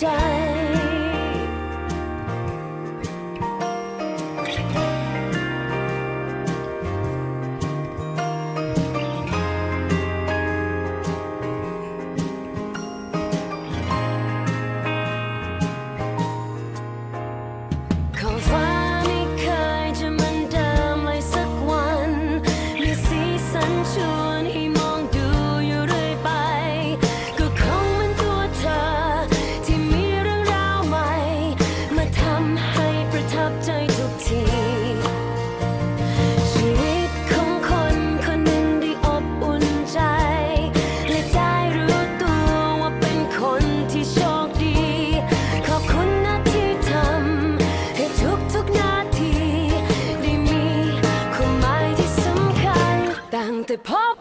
자. ทีชีวิตของคนคนหนึ่งได้อบอุ่นใจ และได้รู้ตัวว่าเป็นคนที่โชคดี ขอบคุณนะทีทำให้ทุกๆนาที ได้มีความหมายที่สำคัญตั้งแต่พบ